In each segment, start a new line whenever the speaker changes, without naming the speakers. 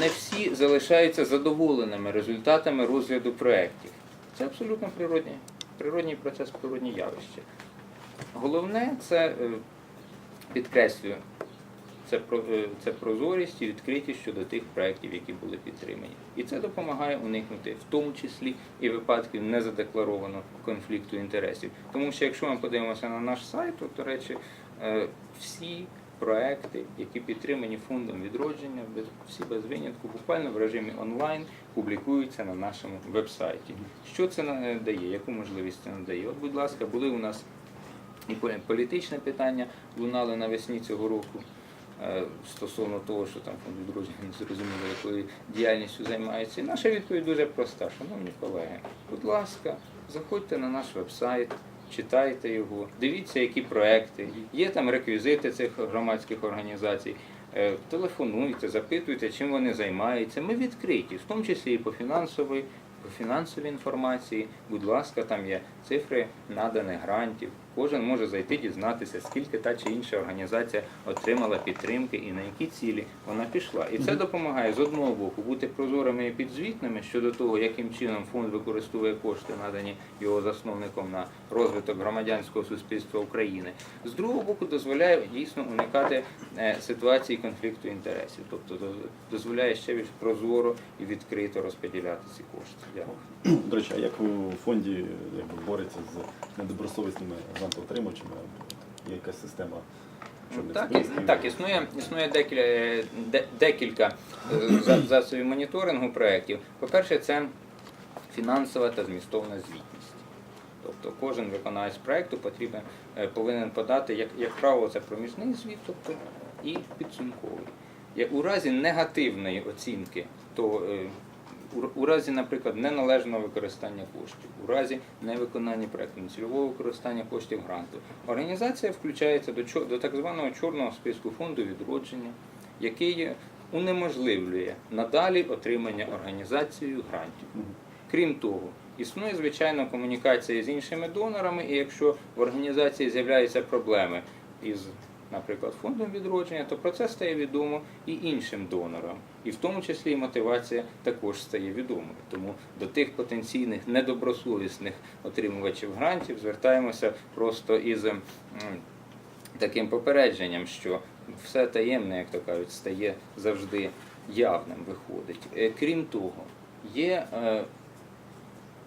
не всі залишаються задоволеними результатами розгляду проєктів. Це абсолютно природній, природній процес, природні явище. Головне це, е, підкреслюю, це, е, це прозорість і відкритість щодо тих проєктів, які були підтримані. І це допомагає уникнути в тому числі і випадків незадекларованого конфлікту інтересів. Тому що якщо ми подивимося на наш сайт, то, до речі, е, всі проекти, які підтримані фондом відродження, без, всі без винятку, буквально в режимі онлайн публікуються на нашому веб-сайті. Що це на- дає? Яку можливість це надає? От, будь ласка, були у нас і політичне питання лунали навесні цього року е, стосовно того, що там фонд відродження не зрозуміло, якою діяльністю займається. І наша відповідь дуже проста. Шановні колеги, будь ласка, заходьте на наш веб-сайт, читайте його, дивіться, які проекти, є там реквізити цих громадських організацій. Е, Телефонуйте, запитуйте, чим вони займаються. Ми відкриті, в тому числі і по фінансовій, по фінансовій інформації. Будь ласка, там є цифри наданих грантів. Кожен може зайти дізнатися, скільки та чи інша організація отримала підтримки і на які цілі вона пішла. І це допомагає з одного боку бути прозорими і підзвітними щодо того, яким чином фонд використовує кошти, надані його засновником на розвиток громадянського суспільства України. З другого боку, дозволяє дійсно уникати е, ситуації конфлікту інтересів, тобто до- дозволяє ще більш прозоро і відкрито розподіляти ці кошти. Дякую.
До речі, а як у фонді якби, бореться з недобросовісними грантоотримувачами? Є якась система?
Так, так існує, існує декілька, де- декілька засобів моніторингу проєктів. По-перше, це фінансова та змістовна звітність. Тобто кожен виконавець проєкту потрібен, е, повинен подати, як, як правило, це проміжний звіт, тобто і підсумковий. У разі негативної оцінки, то е, у- разі, наприклад, неналежного використання коштів, у разі невиконання проєкту, нецільового використання коштів гранту, організація включається до, до так званого чорного списку фонду відродження, який унеможливлює надалі отримання організацією грантів. Крім того, існує звичайно комунікація з іншими донорами, і якщо в організації з'являються проблеми із, наприклад, фондом відродження, то про це стає відомо і іншим донорам. І в тому числі і мотивація також стає відомою. Тому до тих потенційних недобросовісних отримувачів грантів звертаємося просто із таким попередженням, що все таємне, як то кажуть, стає завжди явним виходить. Е, Крім того, є е,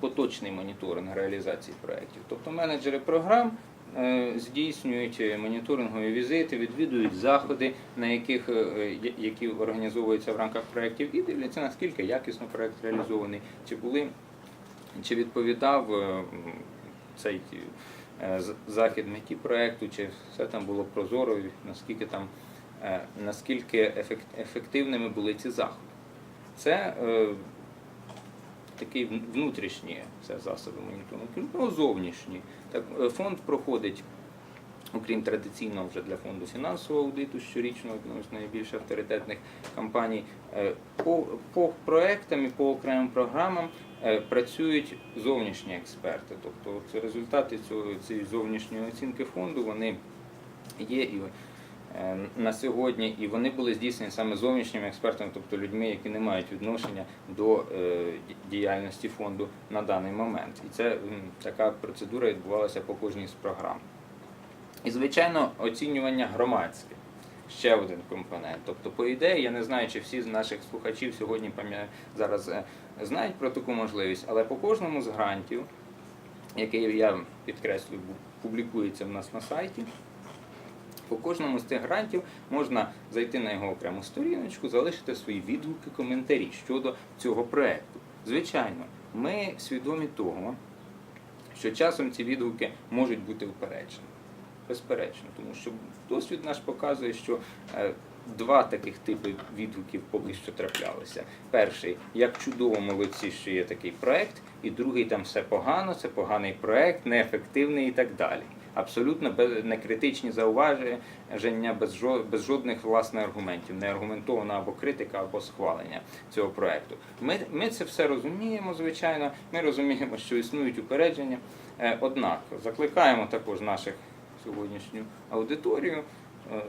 поточний моніторинг реалізації проєктів. Тобто менеджери програм здійснюють е, моніторингові візити, відвідують заходи, на яких, е, які організовуються в рамках проєктів, і дивляться, наскільки якісно проєкт реалізований, чи були, чи відповідав е, цей захід меті проєкту, чи все там було прозоро, наскільки там наскільки ефективними були ці заходи. Це такі внутрішні це засоби моніторингу, того, зовнішні. Так, е, фонд проходить, окрім традиційного вже для фонду фінансового аудиту, щорічного одного з найбільш авторитетних компаній, е, по, по проектам і по окремим програмам е, працюють зовнішні експерти. Тобто це результати цього, цієї зовнішньої оцінки фонду вони є і на сьогодні, і вони були здійснені саме зовнішніми експертами, тобто людьми, які не мають відношення до е, діяльності фонду на даний момент. І це така процедура відбувалася по кожній з програм. І, звичайно, оцінювання громадське. Ще один компонент. Тобто, по ідеї, я не знаю, чи всі з наших слухачів сьогодні зараз е, знають про таку можливість, але по кожному з грантів, який я підкреслюю, публікується в нас на сайті, по кожному з цих грантів можна зайти на його окрему сторіночку, залишити свої відгуки, коментарі щодо цього проекту. Звичайно, ми свідомі того, що часом ці відгуки можуть бути упереджені. Безперечно, тому що досвід наш показує, що е, два таких типи відгуків поки що траплялися. Перший, як чудово молодці, що є такий проект, і другий там все погано, це поганий проект, неефективний і так далі. Абсолютно без некритичні зауваження, без жодних власне аргументів, не аргументована або критика, або схвалення цього проекту. Ми, ми це все розуміємо, звичайно. Ми розуміємо, що існують упередження. Е, Однак закликаємо також наших сьогоднішню аудиторію е,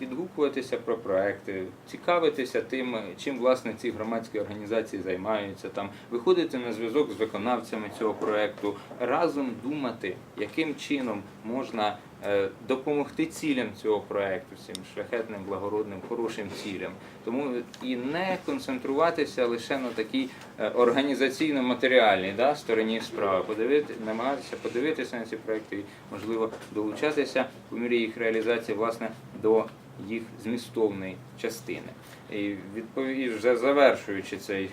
відгукуватися про проекти, цікавитися тим, чим власне ці громадські організації займаються, там виходити на зв'язок з виконавцями цього проекту, разом думати, яким чином можна е, допомогти цілям цього проекту, цим шляхетним, благородним, хорошим цілям. Тому і не концентруватися лише на такій е, організаційно-матеріальній да, стороні справи, подивити, намагатися подивитися на ці проекти і, можливо, долучатися по мірі їх реалізації власне до їх змістовної частини. І відповідь, вже завершуючи цей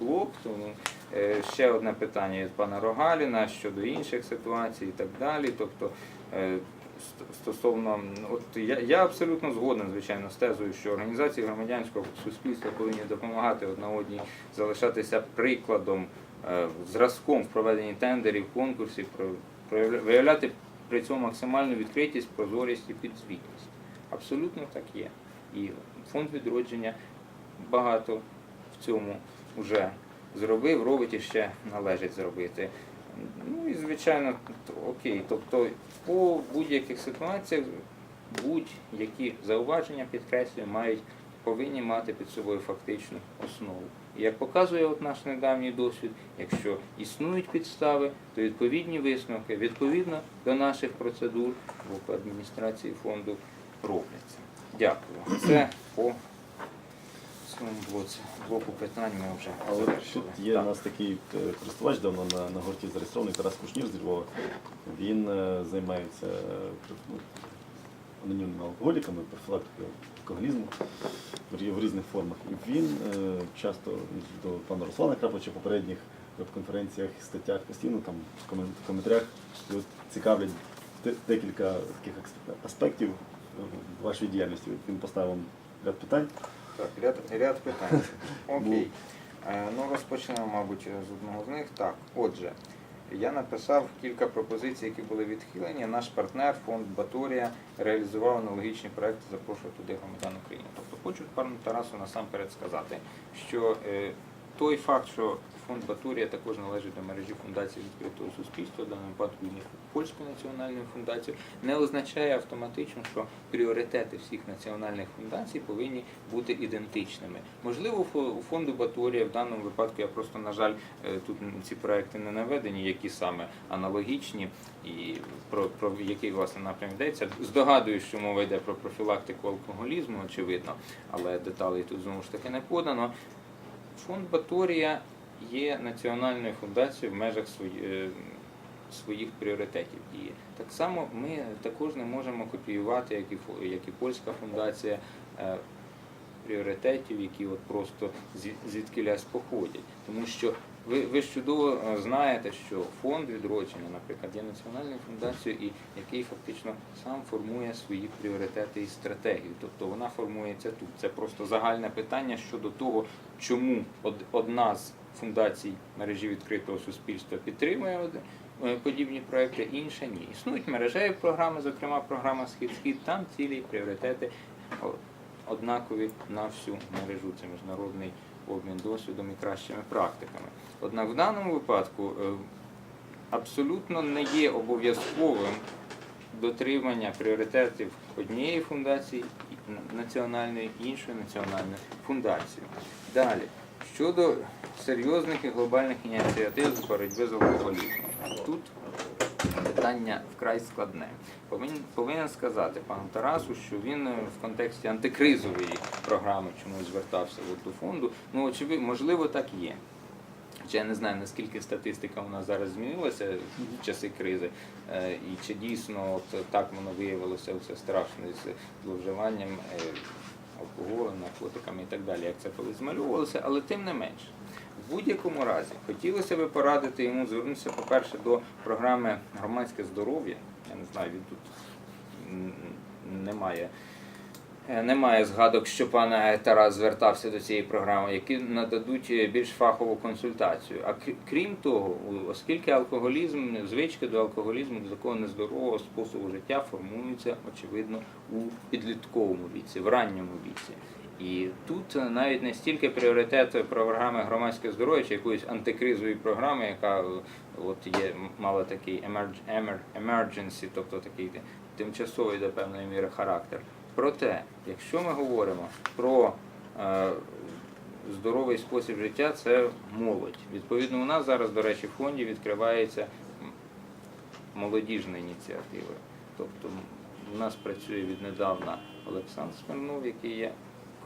блок, тому е, ще одне питання від пана Рогаліна щодо інших ситуацій і так далі. Тобто е, стосовно ну, от я, я абсолютно згоден, звичайно, з тезою, що організації громадянського суспільства повинні допомагати одна одній залишатися прикладом, е, зразком в проведенні тендерів, конкурсів, виявляти при цьому максимальну відкритість, прозорість і підзвітність. Абсолютно так є. І фонд відродження багато в цьому вже зробив, робить і ще належить зробити. Ну і звичайно, окей. Тобто по будь-яких ситуаціях будь-які зауваження, підкреслюю, мають повинні мати під собою фактичну основу. І як показує от наш недавній досвід, якщо існують підстави, то відповідні висновки відповідно до наших процедур в адміністрації фонду робляться. Дякую. Це по цьому блоці. блоку питань ми вже
Але
завершили.
тут є у нас такий е, користувач давно на, на гурті зареєстрований Тарас Кушнір з Львова. Він е, займається е, ну, анонімними алкоголіками, профілактикою алкоголізму в різних формах. І він е, часто до пана Руслана Краповича в попередніх веб-конференціях і статтях постійно там в коментарях цікавлять декілька таких аспектів вашої діяльності. Він поставив вам ряд питань.
Так, ряд, ряд питань. Окей. Е, Ну, розпочнемо, мабуть, з одного з них. Так, отже, я написав кілька пропозицій, які були відхилені. Наш партнер, фонд Баторія, реалізував аналогічні проекти, запрошував туди громадян України. Тобто хочу пану Тарасу насамперед сказати, що е, той факт, що фонд Баторія також належить до мережі фундацій відкритого суспільства, в даному випадку він є польською національною фундацією, не означає автоматично, що пріоритети всіх національних фундацій повинні бути ідентичними. Можливо, у фонду Баторія в даному випадку я просто, на жаль, е, тут ці проекти не наведені, які саме аналогічні і про, про який власне напрям йдеться. Здогадуюсь, що мова йде про профілактику алкоголізму, очевидно, але деталей тут знову ж таки не подано. Фонд Баторія є національною фундацією в межах е, своїх пріоритетів дії. Так само ми також не можемо копіювати, як і, польська фундація, е, пріоритетів, які от просто звідки звідкилясь походять. Тому що ви, ви ж чудово е, знаєте, що фонд відродження, наприклад, є національною фундацією, і який фактично сам формує свої пріоритети і стратегію. Тобто вона формується тут. Це просто загальне питання щодо того, чому од- одна з фундацій мережі відкритого суспільства підтримує е, подібні проекти, інша ні. Існують мережеві програми, зокрема програма Схід-Схід, там цілі пріоритети однакові на всю мережу. Це міжнародний обмін досвідом і кращими практиками. Однак в даному випадку е, абсолютно не є обов'язковим дотримання пріоритетів однієї фундації національної іншої національної фундації. Далі, щодо серйозних і глобальних ініціатив з боротьби з алкоголізмом. Тут питання вкрай складне. Повинен, повинен сказати пану Тарасу, що він е, в контексті антикризової програми чомусь звертався до фонду. Ну, очевидно, можливо, так є. Хоча я не знаю, наскільки статистика у нас зараз змінилася в часи кризи, е, і чи дійсно от так воно виявилося все страшно з зловживанням е, алкоголем, наркотиками і так далі, як це колись змальовувалося, але тим не менше. В будь-якому разі хотілося би порадити йому звернутися, по-перше, до програми громадське здоров'я. Я не знаю, він тут немає. Е, Немає згадок, що пан Тарас звертався до цієї програми, які нададуть е, більш фахову консультацію. А крім того, оскільки алкоголізм, звички до алкоголізму, до такого нездорового способу життя формуються, очевидно, у підлітковому віці, в ранньому віці. І тут е, навіть не стільки пріоритет програми громадське здоров'я чи якоїсь антикризової програми, яка е, от є мала такий emerg- emergency, тобто такий тимчасовий до певної міри характер. Проте, якщо ми говоримо про е, здоровий спосіб життя, це молодь. Відповідно, у нас зараз, до речі, в фонді відкривається молодіжна ініціатива. Тобто у нас працює віднедавна Олександр Смирнов, який є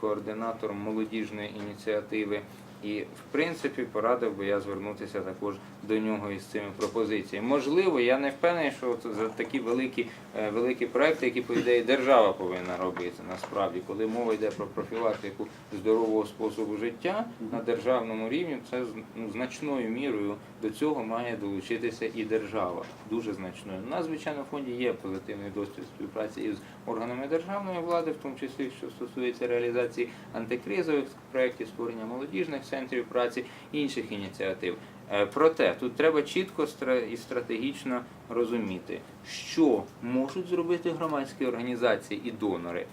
координатором молодіжної ініціативи. І в принципі порадив би я звернутися також до нього із цими пропозиціями. Можливо, я не впевнений, що за такі великі, е, великі проекти, які по ідеї держава повинна робити. Насправді, коли мова йде про профілактику здорового способу життя на державному рівні, це ну, значною мірою до цього має долучитися і держава. Дуже значною. У нас, звичайно, в фонді є позитивний досвід співпраці із органами державної влади, в тому числі що стосується реалізації антикризових проєктів, створення молодіжних центрів праці, інших ініціатив. Е, Проте тут треба чітко і стратегічно розуміти, що можуть зробити громадські організації і донори,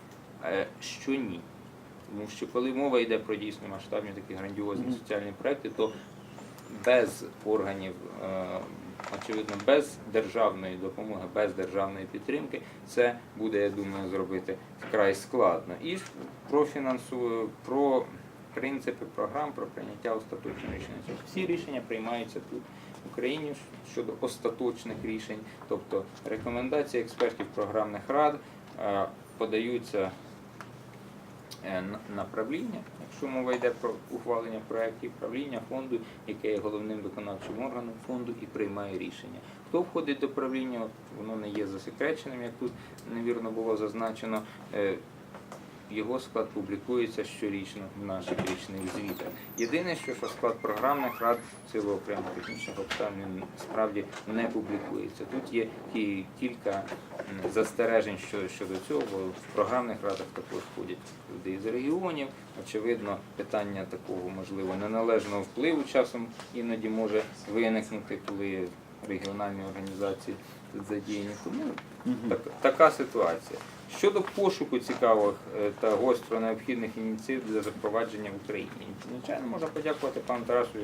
е, що ні. Тому що коли мова йде про дійсно масштабні такі грандіозні соціальні проекти, то без органів, е, очевидно, без державної допомоги, без державної підтримки, це буде, я думаю, зробити вкрай складно. І про фінансу, про принципи програм, про прийняття остаточного рішення. Тобто Всі рішення приймаються тут в Україні щодо остаточних рішень, тобто рекомендації експертів програмних рад е, подаються е, на- правління, якщо мова йде про ухвалення проєктів, правління фонду, яке є головним виконавчим органом фонду і приймає рішення. Хто входить до правління, воно не є засекреченим, як тут невірно було зазначено. Його склад публікується щорічно в наших річних звітах. Єдине, що, склад програмних рад в силу окремих технічних обставин справді не публікується. Тут є кі- кілька застережень щодо цього, бо в програмних радах також входять люди із регіонів. Очевидно, питання такого можливо неналежного впливу часом іноді може виникнути, коли регіональні організації тут задіяні. Тому так, така ситуація. Щодо пошуку цікавих е, та гостро необхідних ініціатив для запровадження в Україні. Звичайно, можна подякувати пану Тарасу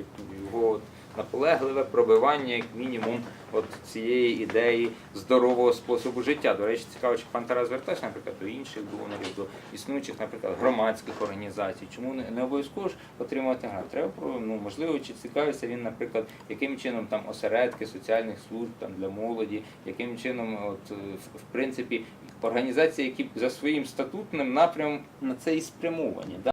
його наполегливе пробивання, як мінімум, от цієї ідеї здорового способу життя. До речі, цікаво, чи пан Тарас звертався, наприклад, до інших донорів, до існуючих, наприклад, громадських організацій. Чому не, обов'язково ж отримувати грант? Треба ну можливо, чи цікавиться він, наприклад, яким чином там осередки соціальних служб там для молоді, яким чином, от е, в- принципі, організації, які за своїм статутним напрямом на це і спрямовані.